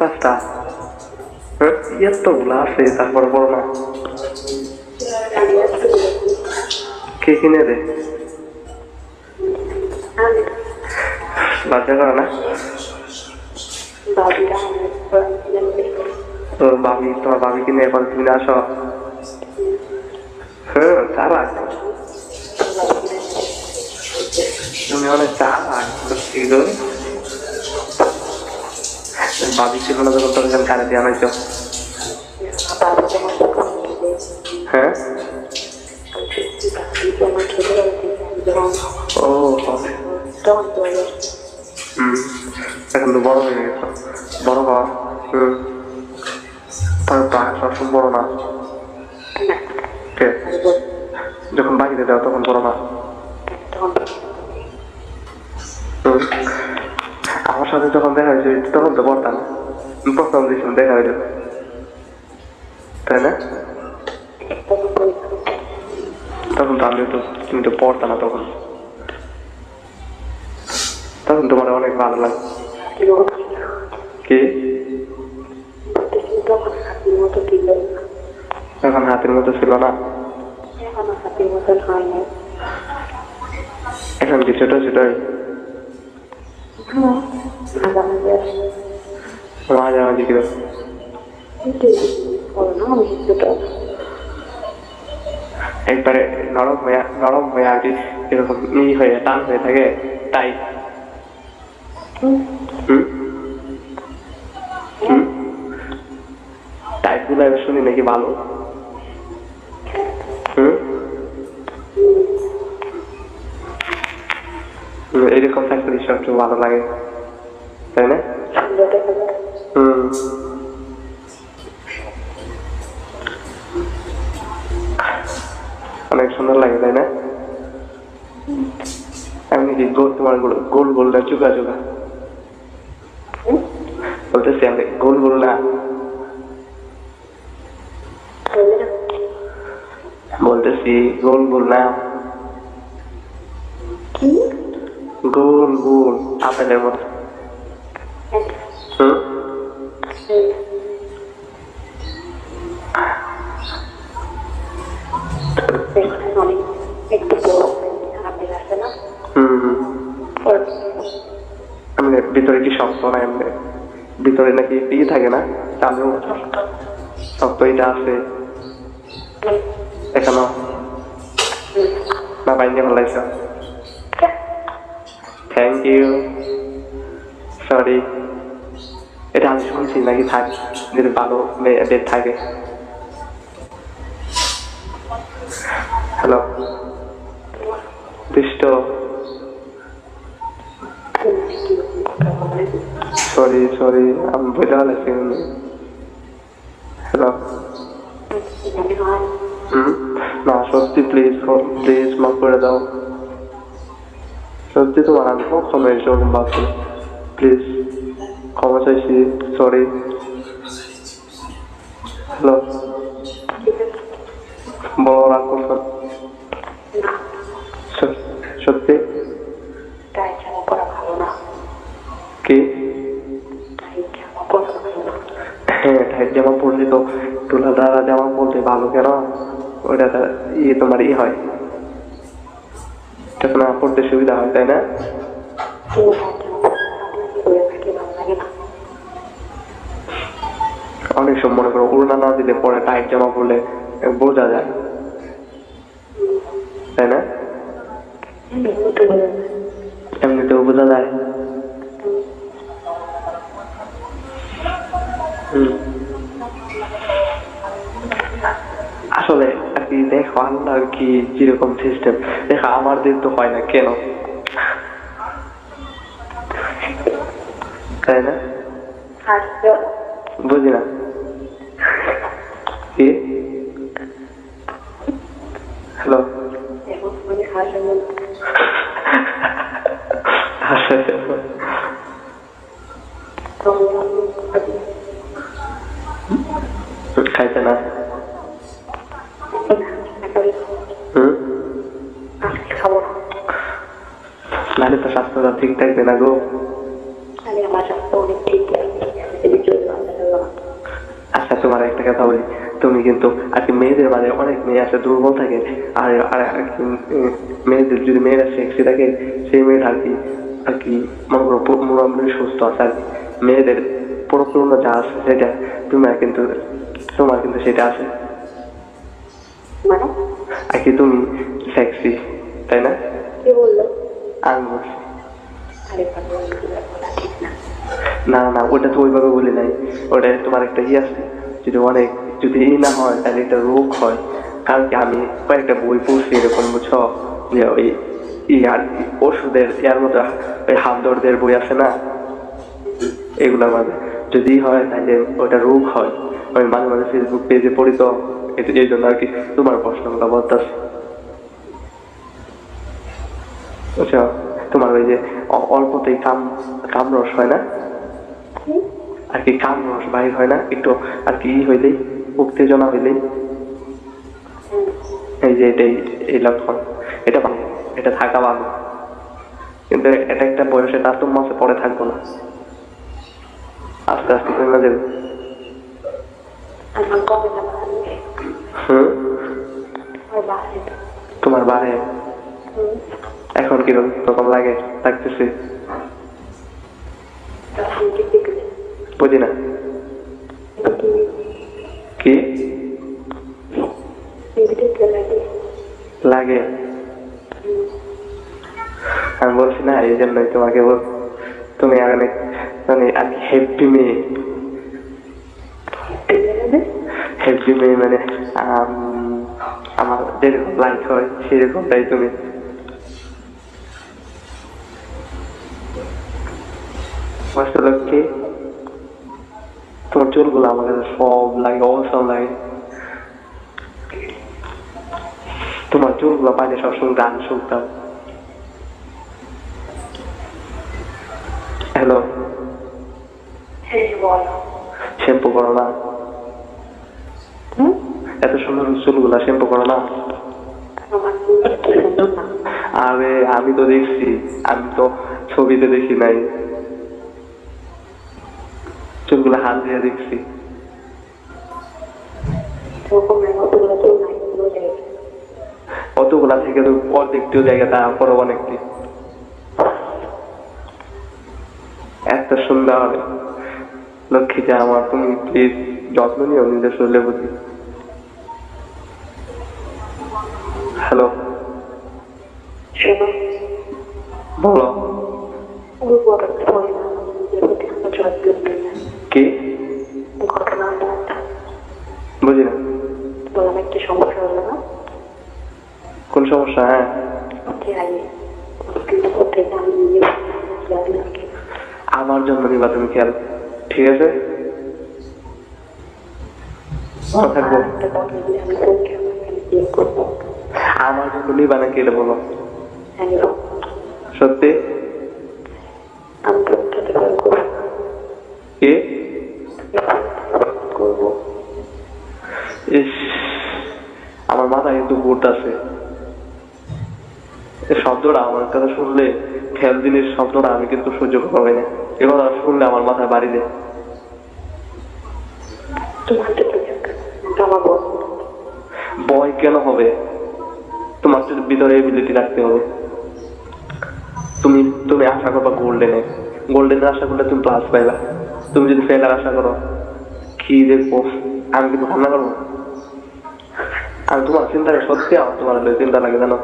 পাঁচটা। এতগুলো আছে, তারপরে বড় না। কে কিনে দে? লজ্জা করে না? তো ভাবি, তোমার ভাবি কিনে এখন তুমি আসো। হ্যাঁ চালাক। তুমি অনেক চালাক ঠিক আছে ভাবি ছিল না যখন তোর এখানে কানে দিয়ে আনাইছো হ্যাঁ? ও হুম, এখন তো বড় হয়ে গেছো। বড় হওয়া? হুম। তার পা সবসময় বড় না। যখন বাকিতে দাও তখন বড় না। যখন দেখা হয়েছে তখন তো বলতাম প্রথম দিয়েছিলাম দেখা হয়েছে তাই না? তখন তো আমি তো তুমি তো পড়তা না তখন। তখন তোমার অনেক ভালো লাগে। কি? এখন হাতের মতো ছিল না? এখন কি ছোট একবারে নরম হয়ে নরম হয়ে আর কি এরকম ই হয়ে, টান হয়ে থাকে, তাই। টাইপগুলো শুনি নাকি ভালো? এরকম থাকলে সবচেয়ে ভালো লাগে, তাই না? হুম। অনেক সুন্দর লাগে, তাই না? এমনি কি গোল, তোমার গোল গোল গোলটা চুকা চুকা। বলতেছি আমি, গোল গোল না। বলতেছি গোল গোল না। গোল আপেলের মতো। হুম? একটু বড় আপেল আছে না হুম হুম। এমনি ভিতরে কি শক্ত না এমনি? ভিতরে নাকি ইয়ে থাকে না? চালু শক্ত এটা আছে। এখনও না বাইন্দে ভালো লাগছে থ্যাংক ইউ সরি এটা আমি শুনছি নাকি থাক যদি ভালো মেয়েদের থাকে। হ্যালো দুষ্ট। সরি সরি আমি বুঝতে পারছি হ্যালো হুম? না সত্যি প্লিজ প্লিজ মাফ করে দাও। সত্যি তোমার আমি কখনো এসব ভাবছি প্লিজ ক্ষমা চাইছি সরি হ্যালো? বলো রাগ করছ সত্যি? কি? হ্যাঁ টাইট জামা পরলে তো তোলা দ্বারা জামা পরলে ভালো কেন? ওটা ইয়ে তোমার ই হয়। আমার পড়তে সুবিধা হয়, তাই না? অনেক সময় মনে করো উড়না না দিলে পরে টাইট জামা পরলে বোঝা যায়, তাই না? এমনিতেও বোঝা যায়। আসলে কি দেখো আল্লাহর কি কীরকম সিস্টেম দেখো আমার দিন তো হয় না কেন? তাই না? বুঝলাম বুঝি না? নাহলে তো স্বাস্থ্যটা ঠিক থাকবে না গো। আছে এদিকে একটা কথা বলি। তুমি কিন্তু আর কি মেয়েদের মাঝে অনেক মেয়ে আছে দুর্বল থাকে। আর আর মেয়েদের যদি মেয়েরা সেক্সি থাকে সেই মেয়েটা আর কি আর কি মনে করো মোটামুটি সুস্থ আছে আর। মেয়েদের পরিপূর্ণ যা আছে সেটা তোমার কিন্তু তোমার কিন্তু সেটা আছে। মানে? আর কি তুমি সেক্সি তাই না? আমি বলছি এগুলো না। না ওটা তো ওইভাবে বলি নাই। ওটা তোমার একটা ই আছে যদি অনেক যদি ই না হয় তাহলে একটা রোগ হয়। কারণ কি আমি কয়েকটা বই পড়ছি এরকম বুঝছ? যে ওই ই আর কি ওষুধের ইয়ার মতো ওই হামদর্দের বই আছে না? এগুলোর মাঝে যদি হয় তাহলে ওটা রোগ হয়। আমি মাঝে মাঝে ফেসবুক পেজে পড়ি তো এই জন্য আর কি তোমার প্রশ্নগুলো বলতেছি। বুঝছ তোমার ওই যে অল্পতেই কাম কামরস হয় না? আর কি কাম রস বাহির হয় না? একটু আর কি ই হইলেই উত্তেজনা হইলেই। এই যে এটাই এই লক্ষণ। এটা ভালো এটা থাকা ভালো। কিন্তু এটা একটা বয়সে তারতম্য আছে পরে থাকব না। আস্তে আস্তে কমে যাবে হুম? তোমার হুম। এখন কীরকম লাগে? লাগতেছে তখন কি দেখলে বুঝি না। কি? লাগে। লাগে আমি বলছি না, এই জন্যই তোমাকে বল, তুমি অনেক মানে কি হেপি মেয়ে। হেপি মেয়ে মানে আমার যেরকম লাইক হয়, সেরকমটাই তুমি তোমার চুলগুলো আমার কাছে সব লাগে অসম লাগে তোমার চুলগুলো সবসময় গান শুনতাম। হ্যালো হ্যাঁ শ্যাম্পু করো না। এত সুন্দর চুলগুলা শ্যাম্পু করো না। আরে আমি তো দেখছি আমি তো ছবিতে দেখি নাই। হাত দিয়ে দেখছি অতগুলা থেকে তো অর্ধেকটিও জায়গা তারপরে অনেকটি। এত সুন্দর। লক্ষ্মী যা আমার তুমি প্লিজ যত্ন নিও নিজের শরীরে বুঝি হ্যালো? বলো। প্রতি কি? কোন সমস্যা? হ্যাঁ। আমার জন্য নিবা তুমি খেয়াল। ঠিক আছে? থাকব। আমার জন্য নিবা নাকি এটা বলো। হ্যাঁ সত্যি? ইস আমার মাথায় কিন্তু বুট আছে। শব্দটা আমার কথা শুনলে জিনিস শব্দটা আমি কিন্তু সহ্য পারি না। এ কথা শুনলে আমার মাথায় বাড়ি দেয় ভয় কেন হবে? তোমার তো ভিতরে এবিলিটি রাখতে হবে। তুমি তুমি আশা করবা গোল্ডেনে গোল্ডেনে আশা করলে তুমি প্লাস পাইবা। তুমি যদি ফেলার আশা করো কি দেখব আমি কিন্তু ভাবনা করব। আমি তোমার চিন্তা সত্যি আমার তোমার চিন্তা লাগে জানো?